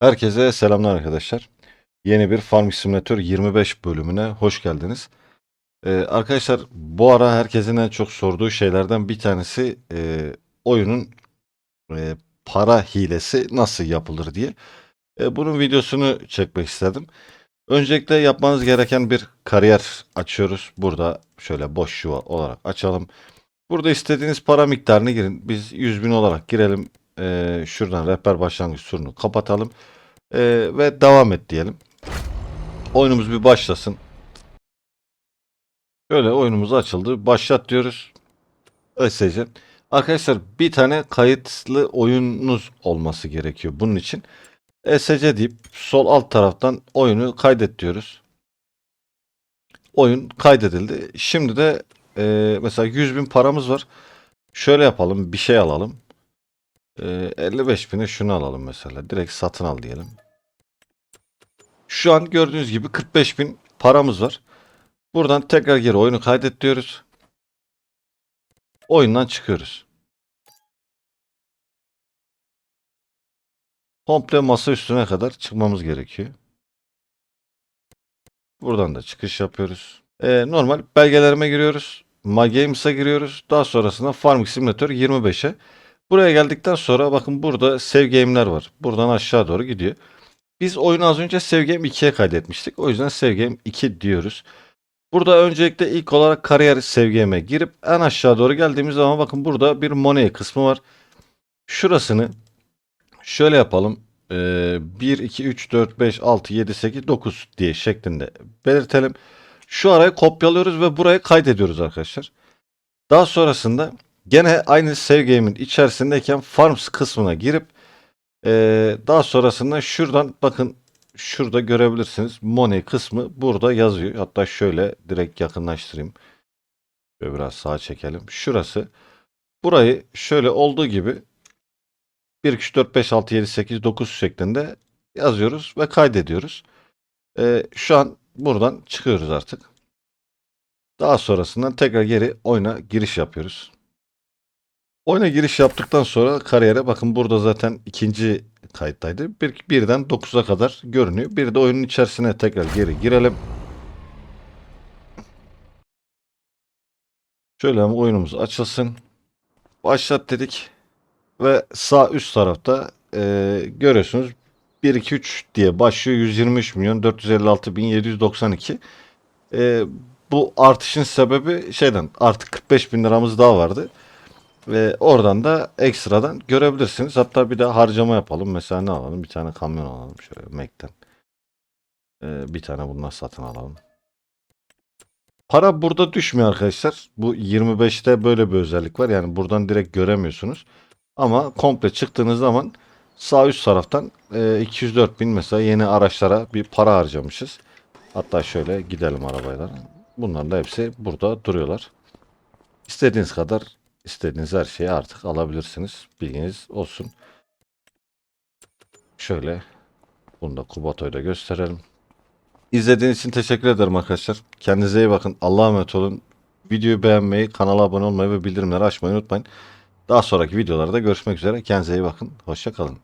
Herkese selamlar arkadaşlar. Yeni bir Farming Simulator 25 bölümüne hoş geldiniz. Ee, arkadaşlar bu ara herkesin en çok sorduğu şeylerden bir tanesi e, oyunun e, para hilesi nasıl yapılır diye. E, bunun videosunu çekmek istedim. Öncelikle yapmanız gereken bir kariyer açıyoruz. Burada şöyle boş yuva olarak açalım. Burada istediğiniz para miktarını girin. Biz 100 bin olarak girelim. E, şuradan rehber başlangıç surunu kapatalım. Ee, ve devam et diyelim. Oyunumuz bir başlasın. Şöyle oyunumuz açıldı. Başlat diyoruz. ESC. Arkadaşlar bir tane kayıtlı oyununuz olması gerekiyor bunun için. ESC deyip sol alt taraftan oyunu kaydet diyoruz. Oyun kaydedildi. Şimdi de e, mesela 100 bin paramız var. Şöyle yapalım. Bir şey alalım. E, 55 bine şunu alalım mesela. Direkt satın al diyelim. Şu an gördüğünüz gibi 45 bin paramız var. Buradan tekrar geri oyunu kaydet diyoruz. Oyundan çıkıyoruz. Komple masa üstüne kadar çıkmamız gerekiyor. Buradan da çıkış yapıyoruz. Ee, normal belgelerime giriyoruz. My giriyoruz. Daha sonrasında Farming Simulator 25'e. Buraya geldikten sonra bakın burada Save Game'ler var. Buradan aşağı doğru gidiyor. Biz oyunu az önce Save Game 2'ye kaydetmiştik. O yüzden Save Game 2 diyoruz. Burada öncelikle ilk olarak kariyer Save Game'e girip en aşağı doğru geldiğimiz zaman bakın burada bir money kısmı var. Şurasını şöyle yapalım. Ee, 1, 2, 3, 4, 5, 6, 7, 8, 9 diye şeklinde belirtelim. Şu arayı kopyalıyoruz ve buraya kaydediyoruz arkadaşlar. Daha sonrasında gene aynı Save Game'in içerisindeyken Farms kısmına girip ee, daha sonrasında şuradan bakın şurada görebilirsiniz. Money kısmı burada yazıyor. Hatta şöyle direkt yakınlaştırayım. Şöyle biraz sağa çekelim. Şurası. Burayı şöyle olduğu gibi 1, 2, 3, 4, 5, 6, 7, 8, 9 şeklinde yazıyoruz ve kaydediyoruz. Ee, şu an buradan çıkıyoruz artık. Daha sonrasında tekrar geri oyuna giriş yapıyoruz. Oyuna giriş yaptıktan sonra kariyere bakın burada zaten ikinci kayıttaydı. Bir, birden 9'a kadar görünüyor. Bir de oyunun içerisine tekrar geri girelim. Şöyle hemen oyunumuz açılsın. Başlat dedik. Ve sağ üst tarafta e, görüyorsunuz 1 2 3 diye başlıyor 123 milyon 456 bin 792. E, bu artışın sebebi şeyden artık 45 bin liramız daha vardı. Ve oradan da ekstradan görebilirsiniz. Hatta bir de harcama yapalım. Mesela ne alalım? Bir tane kamyon alalım şöyle Mac'ten. Ee, bir tane bundan satın alalım. Para burada düşmüyor arkadaşlar. Bu 25'te böyle bir özellik var. Yani buradan direkt göremiyorsunuz. Ama komple çıktığınız zaman sağ üst taraftan e, 204 bin mesela yeni araçlara bir para harcamışız. Hatta şöyle gidelim arabayla. Bunların da hepsi burada duruyorlar. İstediğiniz kadar istediğiniz her şeyi artık alabilirsiniz. Bilginiz olsun. Şöyle bunu da Kubato'yu da gösterelim. İzlediğiniz için teşekkür ederim arkadaşlar. Kendinize iyi bakın. Allah'a emanet olun. Videoyu beğenmeyi, kanala abone olmayı ve bildirimleri açmayı unutmayın. Daha sonraki videolarda görüşmek üzere. Kendinize iyi bakın. Hoşça kalın.